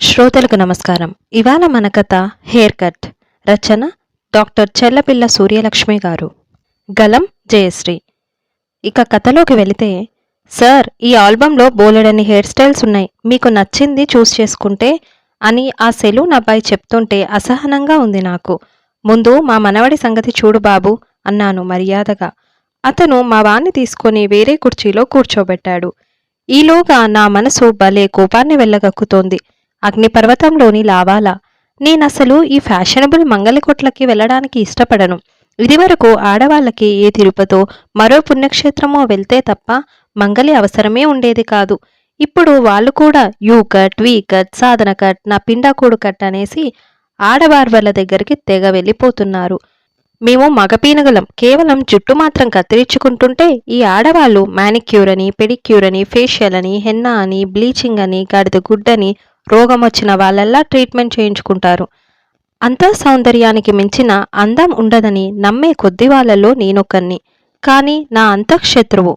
శ్రోతలకు నమస్కారం. ఇవాళ మన కథ హెయిర్ కట్. రచన డాక్టర్ చెల్లపిల్ల సూర్యలక్ష్మి గారు. గలం జయశ్రీ. ఇక కథలోకి వెళితే సార్ ఈ ఆల్బంలో బోలెడని హెయిర్ స్టైల్స్ ఉన్నాయి. మీకు నచ్చింది చూస్ చేసుకుంటే అని ఆ సెలూన్ అబ్బాయి చెప్తుంటే అసహనంగా ఉంది నాకు. ముందు మా మనవడి సంగతి చూడు బాబు అన్నాను మర్యాదగా. అతను మా వాణ్ణి తీసుకొని వేరే కుర్చీలో కూర్చోబెట్టాడు. ఈలోగా నా మనసు భలే కోపాన్ని వెళ్ళగక్కుతోంది అగ్నిపర్వతంలోని లావాలా. నేనసలు ఈ ఫ్యాషనబుల్ మంగళకొట్లకి వెళ్ళడానికి ఇష్టపడను. ఇదివరకు ఆడవాళ్ళకి ఏ తిరుపతో మరో పుణ్యక్షేత్రమో వెళ్తే తప్ప మంగలి అవసరమే ఉండేది కాదు. ఇప్పుడు వాళ్ళు కూడా you cut we cut Sadhana cut నా పిండాకోడు కట్ అనేసి ఆడబార్బర్ల దగ్గరికి తెగ వెళ్ళిపోతున్నారు. మేము మగపీనగలం. కేవలం జుట్టు మాత్రం కత్తిరించుకుంటుంటే ఈ ఆడవాళ్ళు మానిక్యూర్ అని పెడిక్యూర్ అని ఫేషియల్ అని హెన్నా అని బ్లీచింగ్ అని గాడిద గుడ్డని రోగం వచ్చిన వాళ్ళల్లా ట్రీట్మెంట్ చేయించుకుంటారు. అంతా సౌందర్యానికి మించిన అందం ఉండదని నమ్మే కొద్ది వాళ్ళలో నేనొకన్ని కానీ నా అంతఃశత్రువు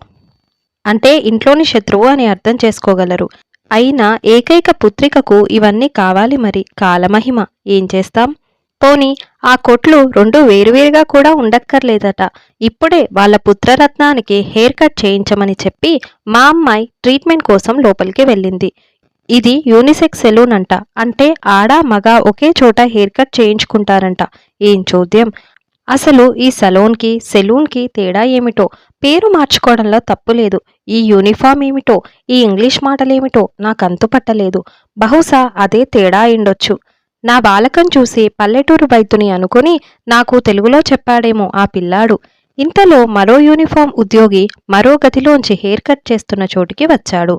అంటే ఇంట్లోని శత్రువు అని అర్థం చేసుకోగలరు. అయినా ఏకైక పుత్రికకు ఇవన్నీ కావాలి మరి. కాలమహిమ. ఏం చేస్తాం? పోని ఆ కొట్లు రెండు వేరువేరుగా కూడా ఉండక్కర్లేదట. ఇప్పుడే వాళ్ళ పుత్రరత్నానికి హెయిర్ కట్ చేయించమని చెప్పి మా అమ్మాయి ట్రీట్మెంట్ కోసం లోపలికి వెళ్ళింది. ఇది యూనిసెక్స్ సెలూన్ అంట. అంటే ఆడ మగ ఒకే చోట హెయిర్ కట్ చేయించుకుంటారంట. ఏం చోద్యం? అసలు ఈ సలోన్కి సెలూన్కి తేడా ఏమిటో? పేరు మార్చుకోవడంలో తప్పు లేదు. ఈ యూనిఫామ్ ఏమిటో? ఈ ఇంగ్లీష్ మాటలేమిటో? నాకు అంతు పట్టలేదు. బహుశా అదే తేడా అయిండొచ్చు నా బాలకం చూసి పల్లెటూరు వైద్యుని అనుకుని నాకు తెలుగులో చెప్పాడేమో ఆ పిల్లాడు. ఇంతలో మరో యూనిఫామ్ ఉద్యోగి మరో గదిలోంచి హెయిర్ కట్ చేస్తున్న చోటికి వచ్చాడు.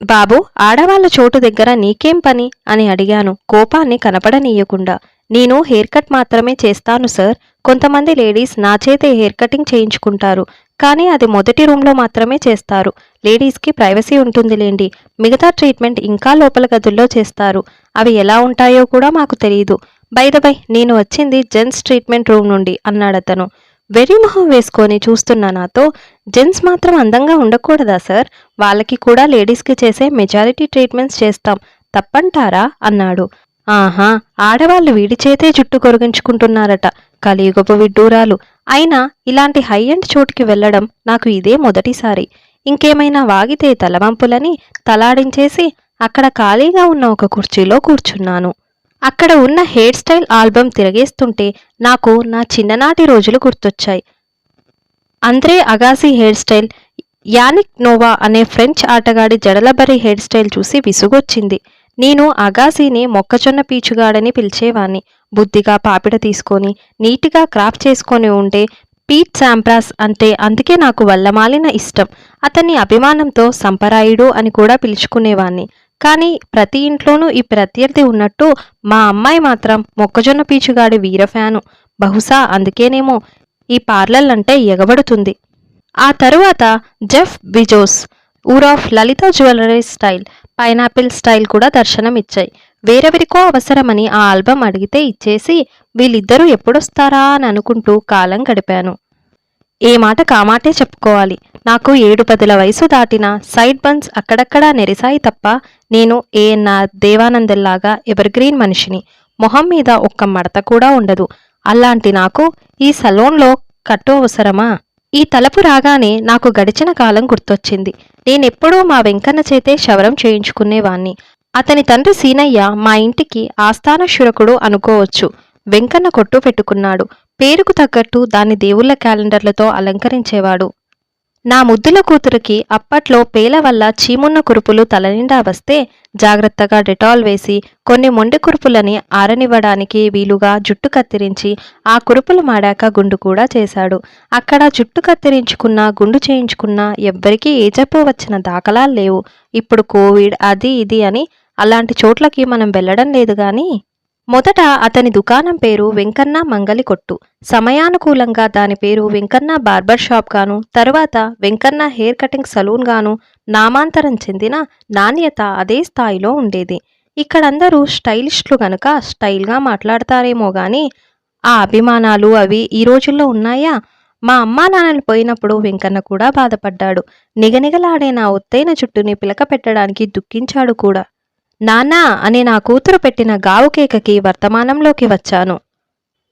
బాబు ఆడవాళ్ళ చోటు దగ్గర నీకేం పని? అని అడిగాను. కోపాన్ని కనపడనీయకుండా. నేను హెయిర్ కట్ మాత్రమే చేస్తాను సార్. కొంతమంది లేడీస్ నా చేతే హెయిర్ కటింగ్ చేయించుకుంటారు. కానీ అది మొదటి రూమ్లో మాత్రమే చేస్తారు. లేడీస్కి ప్రైవసీ ఉంటుందిలేండి. మిగతా ట్రీట్మెంట్ ఇంకా లోపల గదుల్లో చేస్తారు. అవి ఎలా ఉంటాయో కూడా మాకు తెలియదు బై నేను వచ్చింది జెంట్స్ ట్రీట్మెంట్ రూమ్ నుండి అన్నాడతను. వెర్రి మొహం వేసుకొని చూస్తున్న నాతో జెంట్స్ మాత్రం అందంగా ఉండకూడదా సార్? వాళ్ళకి కూడా లేడీస్కి చేసే మెజారిటీ ట్రీట్మెంట్స్ చేస్తాం. తప్పంటారా? అన్నాడు. ఆహా ఆడవాళ్ళు వీడి చేతే జుట్టు కొరిగించుకుంటున్నారట. కలియుగపు విడ్డూరాలు. అయినా ఇలాంటి హై ఎండ్ చోటుకి వెళ్ళడం నాకు ఇదే మొదటిసారి. ఇంకేమైనా వాగితే తలవంపులని తలాడించేసి అక్కడ ఖాళీగా ఉన్న ఒక కుర్చీలో కూర్చున్నాను. అక్కడ ఉన్న హెయిర్ స్టైల్ ఆల్బమ్ తిరగేస్తుంటే నాకు నా చిన్ననాటి రోజులు గుర్తొచ్చాయి. Andre Agassi hair style Yannick Noah అనే ఫ్రెంచ్ ఆటగాడి జడలబరి హెయిర్ స్టైల్ చూసి విసుగొచ్చింది. నేను అగాసీని మొక్కజొన్న పీచుగాడని పిలిచేవాణ్ణి. బుద్ధిగా పాపిడ తీసుకొని నీటిగా క్రాప్ చేసుకొని ఉంటే పీట్ శాంప్రాస్ అంటే అందుకే నాకు వల్లమాలిన ఇష్టం. అతన్ని అభిమానంతో సంపరాయుడు అని కూడా పిలుచుకునేవాణ్ణి. కానీ ప్రతి ఇంట్లోనూ ఈ ప్రత్యర్థి ఉన్నట్టు మా అమ్మాయి మాత్రం మొక్కజొన్న పీచుగాడి వీర ఫ్యాను. బహుశా అందుకేనేమో ఈ పార్లర్లంటే ఎగబడుతుంది. ఆ తరువాత Jeff Bezos or of Lalitha jewellery style pineapple style కూడా దర్శనం ఇచ్చాయి వేరెవరికో అవసరమని ఆ ఆల్బమ్ అడిగితే ఇచ్చేసి వీళ్ళిద్దరూ ఎప్పుడొస్తారా అని అనుకుంటూ కాలం గడిపాను. ఏ మాట కామాటే చెప్పుకోవాలి. నాకు ఏడు పదుల వయసు దాటిన సైడ్ బన్స్ అక్కడక్కడా నెరిసాయి తప్ప నేను ఏఎన్ఆర్ దేవానందల్లాగా ఎవర్గ్రీన్ మనిషిని. మొహం మీద ఒక్క మడత కూడా ఉండదు. అలాంటి నాకు ఈ సలోన్లో కట్టు అవసరమా? ఈ తలపు రాగానే నాకు గడిచిన కాలం గుర్తొచ్చింది. నేనెప్పుడూ మా వెంకన్న చేతే శవరం చేయించుకునేవాణ్ణి. అతని తండ్రి సీనయ్య మా ఇంటికి ఆస్థాన శురకుడు అనుకోవచ్చు. వెంకన్న కొట్టు పెట్టుకున్నాడు. పేరుకు తగ్గట్టు దాన్ని దేవుళ్ళ క్యాలెండర్లతో అలంకరించేవాడు. నా ముద్దుల కూతురికి అప్పట్లో పేల వల్ల చీమున్న కురుపులు తలనిండా వస్తే జాగ్రత్తగా డెటాల్ వేసి కొన్ని మొండి కురుపులని ఆరనివ్వడానికి వీలుగా జుట్టు కత్తిరించి ఆ కురుపులు మాడాక గుండు కూడా చేశాడు. అక్కడ జుట్టు కత్తిరించుకున్నా గుండు చేయించుకున్నా ఎవ్వరికీ ఏ జబ్బు వచ్చిన దాఖలాలు లేవు. ఇప్పుడు కోవిడ్ అది ఇది అని అలాంటి చోట్లకి మనం వెళ్ళడం లేదు కానీ మొదట అతని దుకాణం పేరు వెంకన్న మంగలి కొట్టు. సమయానుకూలంగా దాని పేరు వెంకన్న బార్బర్ షాప్ గాను తరువాత వెంకన్న హెయిర్ కటింగ్ సలూన్ గాను నామాంతరం చెందిన నాణ్యత అదే స్థాయిలో ఉండేది. ఇక్కడందరూ స్టైలిస్టులు గనుక స్టైల్గా మాట్లాడతారేమో గాని ఆ అభిమానాలు అవి ఈ రోజుల్లో ఉన్నాయా? మా అమ్మా నాన్నలు పోయినప్పుడు వెంకన్న కూడా బాధపడ్డాడు. నిగనిగలాడే నా ఒత్తైన జుట్టుని పిలక పెట్టడానికి దుఃఖించాడు కూడా. నాన్నా అని నా కూతురు పెట్టిన గావు కేకకి వర్తమానంలోకి వచ్చాను.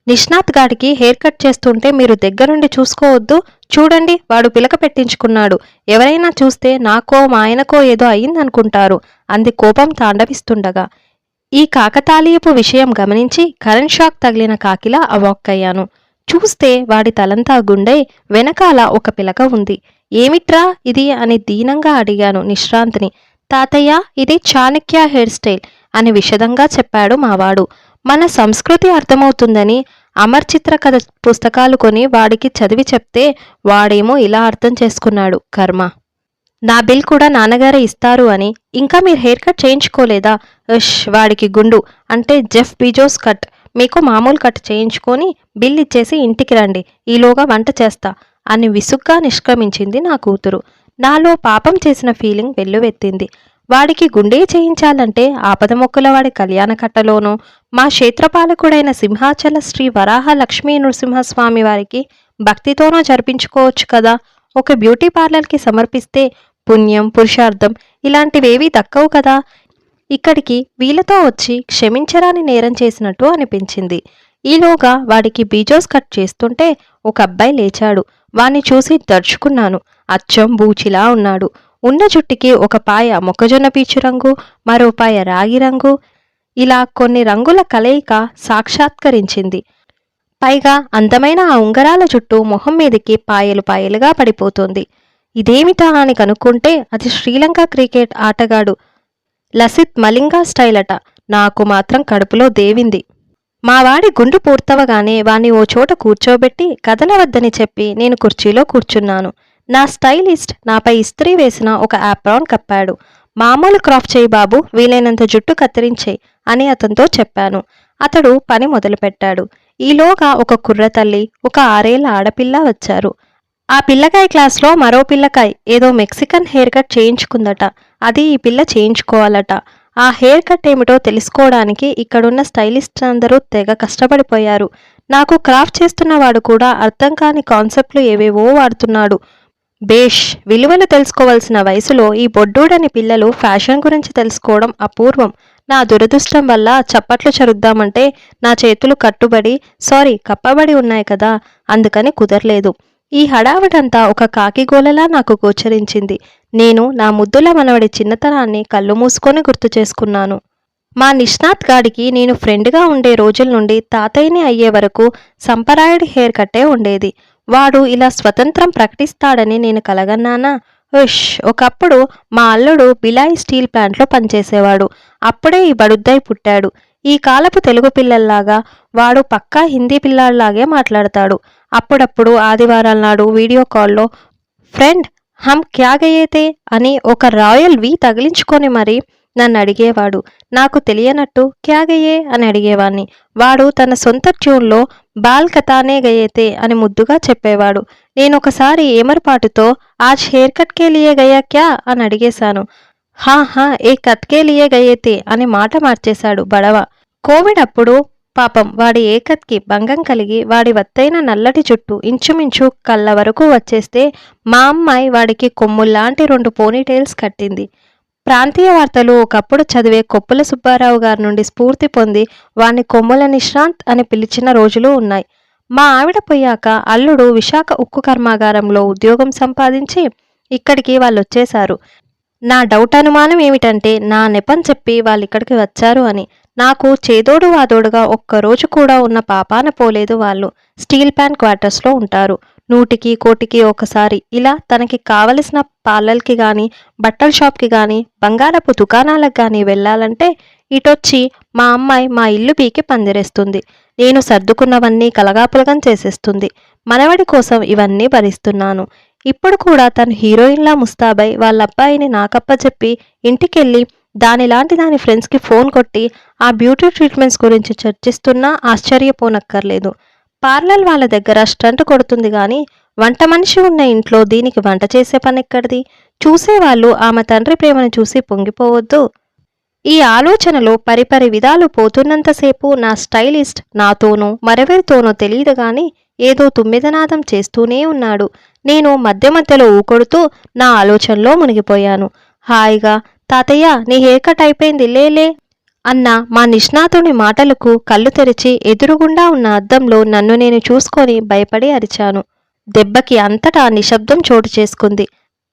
నిష్ణాత్ గాడికి హెయిర్ కట్ చేస్తుంటే మీరు దగ్గరుండి చూసుకోవద్దు. చూడండి వాడు పిలక పెట్టించుకున్నాడు. ఎవరైనా చూస్తే నాకో మా ఆయనకో ఏదో అయిందనుకుంటారు. అంది కోపం తాండవిస్తుండగా. ఈ కాకతాళీయపు విషయం గమనించి కరెంట్ షాక్ తగిలిన కాకిలా అవాక్కయ్యాను. చూస్తే వాడి తలంతా గుండై వెనకాల ఒక పిలక ఉంది. ఏమిట్రా ఇది అని దీనంగా అడిగాను నిశ్రాంతిని. తాతయ్య ఇది చాణక్య హెయిర్ స్టైల్ అని విషదంగా చెప్పాడు మావాడు. మన సంస్కృతి అర్థమవుతుందని అమర్ చిత్ర కథ పుస్తకాలు కొని వాడికి చదివి చెప్తే వాడేమో ఇలా అర్థం చేసుకున్నాడు కర్మ. నా బిల్ కూడా నాన్నగారే ఇస్తారు అని. ఇంకా మీరు హెయిర్ కట్ చేయించుకోలేదా? ఉష్ వాడికి గుండు. అంటే జెఫ్ బీజోస్ కట్. మీకు మామూలు కట్ చేయించుకొని బిల్ ఇచ్చేసి ఇంటికి రండి. ఈలోగా వంట చేస్తా అని విసుగ్గా నిష్క్రమించింది నా కూతురు. నాలో పాపం చేసిన ఫీలింగ్ వెల్లువెత్తింది. వాడికి గుండె చేయించాలంటే ఆపద మొక్కుల వాడి కళ్యాణ కట్టలోనూ మా క్షేత్రపాలకుడైన సింహాచల శ్రీ వరాహ లక్ష్మీ నృసింహస్వామి వారికి భక్తితోనూ జరిపించుకోవచ్చు కదా? ఒక బ్యూటీ పార్లర్కి సమర్పిస్తే పుణ్యం పురుషార్థం ఇలాంటివేవీ దక్కవు కదా? ఇక్కడికి వీళ్ళతో వచ్చి క్షమించరాని నేరం చేసినట్టు అనిపించింది. ఈలోగా వాడికి బీజోస్ కట్ చేస్తుంటే ఒక అబ్బాయి లేచాడు. వాణ్ణి చూసి దర్చుకున్నాను అచ్చం బూచిలా ఉన్నాడు. ఉన్న జుట్టుకి ఒక పాయ మొక్కజొన్న పీచు రంగు మరో పాయ రాగి రంగు. ఇలా కొన్ని రంగుల కలయిక సాక్షాత్కరించింది. పైగా అందమైన ఆ ఉంగరాల జుట్టు మొహం మీదకి పాయలు పాయలుగా పడిపోతుంది. ఇదేమిటా అని కనుక్కుంటే అది శ్రీలంక క్రికెట్ ఆటగాడు లసిత్ మలింగా స్టైల్ అట నాకు మాత్రం కడుపులో దేవింది. మావాడి గుండు పూర్తవగానే వాణ్ణి ఓ చోట కూర్చోబెట్టి కదలవద్దని చెప్పి నేను కుర్చీలో కూర్చున్నాను. నా స్టైలిస్ట్ నాపై ఇస్త్రీ వేసిన ఒక యాప్రాన్ కప్పాడు. మామూలు క్రాఫ్ట్ చేయి బాబు వీలైనంత జుట్టు కత్తిరించే అని అతనితో చెప్పాను. అతడు పని మొదలుపెట్టాడు. ఈలోగా ఒక కుర్రతల్లి ఒక ఆరేళ్ళ ఆడపిల్ల వచ్చారు. ఆ పిల్లకాయ క్లాస్లో మరో పిల్లకాయ ఏదో మెక్సికన్ హెయిర్ కట్ చేయించుకుందట. అది ఈ పిల్ల చేయించుకోవాలట. ఆ హెయిర్ కట్ ఏమిటో తెలుసుకోవడానికి ఇక్కడున్న స్టైలిస్ట్ అందరూ తెగ కష్టపడిపోయారు. నాకు క్రాఫ్ట్ చేస్తున్నవాడు కూడా అర్థం కాని కాన్సెప్ట్లు ఏవేవో వాడుతున్నాడు. బేష్ విలువలు తెలుసుకోవాల్సిన వయసులో ఈ బొడ్డూడని పిల్లలు ఫ్యాషన్ గురించి తెలుసుకోవడం అపూర్వం. నా దురదృష్టం వల్ల చప్పట్లు చరుద్దామంటే నా చేతులు కట్టుబడి సారీ కప్పబడి ఉన్నాయి కదా అందుకని కుదరలేదు. ఈ హడావిడంతా ఒక కాకిగోలలా నాకు గోచరించింది. నేను నా ముద్దుల మనవడి చిన్నతనాన్ని కళ్ళు మూసుకొని గుర్తు చేసుకున్నాను. మా నిష్ణాత్ గాడికి నేను ఫ్రెండ్గా ఉండే రోజుల నుండి తాతయ్యని అయ్యే వరకు సంపరాయుడి హెయిర్ కట్టే ఉండేది. వాడు ఇలా స్వతంత్రం ప్రకటిస్తాడని నేను కలగన్నానా? ఉష్! ఒకప్పుడు మా అల్లుడు బిలాయి స్టీల్ ప్లాంట్లో పనిచేసేవాడు. అప్పుడే ఈ బడుద్దై పుట్టాడు. ఈ కాలపు తెలుగు పిల్లల్లాగా వాడు పక్కా హిందీ పిల్లాడిలాగే మాట్లాడతాడు. అప్పుడప్పుడు ఆదివారాల నాడు వీడియో కాల్లో ఫ్రెండ్ హమ్ క్యా అని ఒక రాయల్ వి తగిలించుకొని మరి నన్ను అడిగేవాడు. నాకు తెలియనట్టు క్యా గయే? అని అడిగేవాణ్ణి. వాడు తన సొంత ట్యూన్లో బాల్ కతానే గయేతే అని ముద్దుగా చెప్పేవాడు. నేను ఒకసారి ఏమరపాటుతో ఆజ్ హెయిర్ కట్కే లియే గయా క్యా? అని అడిగేశాను. హా హా ఏ కత్కే లియే గయేతే అని మాట మార్చేశాడు బడవ. కోవిడ్ అప్పుడు పాపం వాడి ఏకత్కి భంగం కలిగి వాడి వత్తైన నల్లటి చుట్టూ ఇంచుమించు కళ్ళ వరకు వచ్చేస్తే మా అమ్మాయి వాడికి కొమ్ముల్లాంటి రెండు పోనీటైల్స్ కట్టింది. ప్రాంతీయ వార్తలు ఒకప్పుడు చదివే కొప్పుల సుబ్బారావు గారి నుండి స్ఫూర్తి పొంది వాణ్ణి కొమ్ముల నిశ్రాంత్ అని పిలిచిన రోజులు ఉన్నాయి. మా ఆవిడ పోయాక అల్లుడు విశాఖ ఉక్కు కర్మాగారంలో ఉద్యోగం సంపాదించి ఇక్కడికి వాళ్ళు వచ్చేశారు నా డౌట్ అనుమానం ఏమిటంటే నా నెపం చెప్పి వాళ్ళు ఇక్కడికి వచ్చారు అని. నాకు చేదోడు వాదోడుగా ఒక్కరోజు కూడా ఉన్న పాపాన పోలేదు వాళ్ళు. స్టీల్ ప్యాన్ క్వార్టర్స్లో ఉంటారు. నూటికి కోటికి ఒకసారి ఇలా తనకి కావలసిన పార్లర్కి కానీ బట్టల షాప్కి కానీ బంగారపు దుకాణాలకు కానీ వెళ్ళాలంటే ఇటొచ్చి మా అమ్మాయి మా ఇల్లు పీకి పందిరేస్తుంది. నేను సర్దుకున్నవన్నీ కలగాపులగం చేసేస్తుంది. మనవడి కోసం ఇవన్నీ భరిస్తున్నాను. ఇప్పుడు కూడా తను హీరోయిన్లా ముస్తాబై వాళ్ళ అబ్బాయిని నాకప్ప చెప్పి ఇంటికెళ్ళి దానిలాంటి దాని ఫ్రెండ్స్కి ఫోన్ కొట్టి ఆ బ్యూటీ ట్రీట్మెంట్స్ గురించి చర్చిస్తున్నా ఆశ్చర్యపోనక్కర్లేదు. పార్లర్ వాళ్ళ దగ్గర స్టంట్ కొడుతుంది కానీ వంట మనిషి ఉన్న ఇంట్లో దీనికి వంట చేసే పని ఎక్కడిది చూసేవాళ్ళు ఆమె తండ్రి ప్రేమను చూసి పొంగిపోవద్దు. ఈ ఆలోచనలో పరిపరి విధాలు పోతున్నంతసేపు నా స్టైలిస్ట్ నాతోనో మరెవరితోనో తెలియదు గాని ఏదో తుమ్మిదనాదం చేస్తూనే ఉన్నాడు. నేను మధ్య మధ్యలో ఊకొడుతూ నా ఆలోచనలో మునిగిపోయాను. హాయిగా తాతయ్య నీ హెయిర్ కట్ అయిపోయింది లేలే అన్న మా నిష్ణాతుని మాటలకు కళ్ళు తెరిచి ఎదురుగుండా ఉన్న అద్దంలో నన్ను నేను చూసుకొని భయపడి అరిచాను. దెబ్బకి అంతటా నిశ్శబ్దం చోటు చేసుకుంది.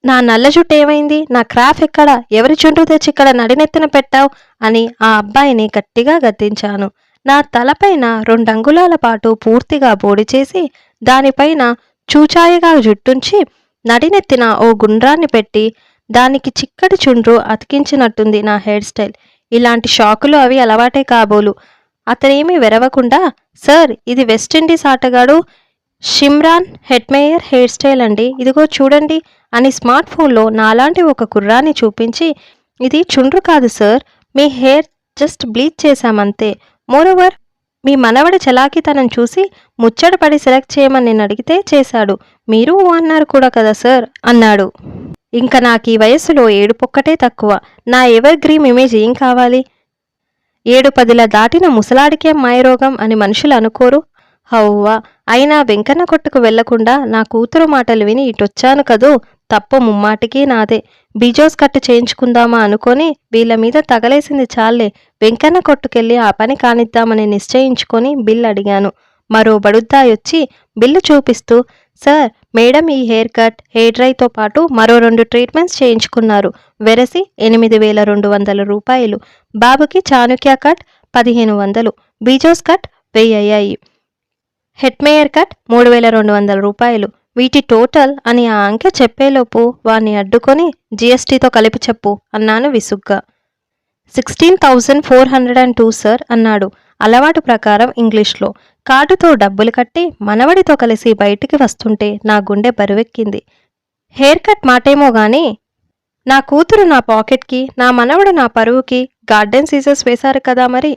నా నల్ల జుట్టు ఏమైంది? నా క్రాఫ్ ఎక్కడ? ఎవరి చుండ్రు తెచ్చి ఇక్కడ నడినెత్తిన పెట్టావు? అని ఆ అబ్బాయిని గట్టిగా గద్దించాను. నా తలపైన రెండంగుళాల పాటు పూర్తిగా బోడి చేసి దానిపైన చూచాయగా జుట్టుంచి నడినెత్తిన ఓ గుండ్రాన్ని పెట్టి దానికి చిక్కటి చుండ్రు అతికించినట్టుంది నా హెయిర్ స్టైల్. ఇలాంటి షాకులు అవి అలవాటే కాబోలు. అతనేమీ వెరవకుండా సార్ ఇది వెస్టిండీస్ ఆటగాడు షిమ్రాన్ హెడ్మేయర్ హెయిర్ స్టైల్ అండి. ఇదిగో చూడండి అని స్మార్ట్ ఫోన్లో నాలాంటి ఒక కుర్రాన్ని చూపించి ఇది చుండ్రు కాదు సార్ మీ హెయిర్ జస్ట్ బ్లీచ్ చేశామంతే. మోరోవర్ మీ మనవడి చలాకితనం చూసి ముచ్చటపడి సెలెక్ట్ చేయమని నేను అడిగితే చేశాడు. మీరు అన్నారు కూడా కదా సార్ అన్నాడు. ఇంకా నాకు ఈ వయస్సులో ఏడుపొక్కటే తక్కువ. నా ఎవర్ గ్రీమ్ ఇమేజ్ ఏం కావాలి? ఏడు పదిల దాటిన ముసలాడికే మాయరోగం అని మనుషులు అనుకోరు? హౌవా అయినా వెంకన్న కొట్టుకు వెళ్ళకుండా నా కూతురు మాటలు విని ఇటొచ్చాను కదూ? తప్పు ముమ్మాటికి నాదే. బీజోస్ కట్టు చేయించుకుందామా అనుకొని వీళ్ళ మీద తగలేసింది చాలే వెంకన్న కొట్టుకెళ్ళి ఆ పని కానిద్దామని నిశ్చయించుకొని బిల్ అడిగాను. మరో బడుద్దాయొచ్చి బిల్లు చూపిస్తూ సార్ మేడం ఈ హెయిర్ కట్ హెయిర్ డ్రైతో పాటు మరో రెండు ట్రీట్మెంట్స్ చేయించుకున్నారు. వెరసి ఎనిమిది వేల రెండు వందల రూపాయలు. బాబుకి చాణుక్య కట్ పదిహేను వందలు. బీజోస్ కట్ వెయ్యి అయ్యాయి. హెట్మేయర్ కట్ మూడు వేల రెండు వందల రూపాయలు. వీటి టోటల్ అని ఆ అంకె చెప్పేలోపు వాణ్ణి అడ్డుకొని జీఎస్టీతో కలిపి చెప్పు అన్నాను విసుగ్గా. Sixteen thousand four hundred and two sir అన్నాడు. అలవాటు ప్రకారం ఇంగ్లీష్లో. కార్డుతో డబ్బులు కట్టి మనవడితో కలిసి బయటికి వస్తుంటే నా గుండె బరువెక్కింది. హెయిర్ కట్ మాటేమో గాని నా కూతురు నా పాకెట్కి నా మనవడు నా పరువుకి గార్డెన్ సీజర్స్ వేశారు కదా మరి?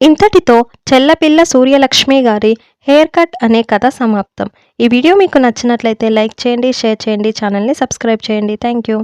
ఇంతటితో చెల్లపిల్ల సూర్యలక్ష్మి గారి హెయిర్ కట్ అనే కథ సమాప్తం. ఈ వీడియో మీకు నచ్చినట్లయితే లైక్ చేయండి షేర్ చేయండి ఛానల్ని సబ్స్క్రైబ్ చేయండి. Thank you.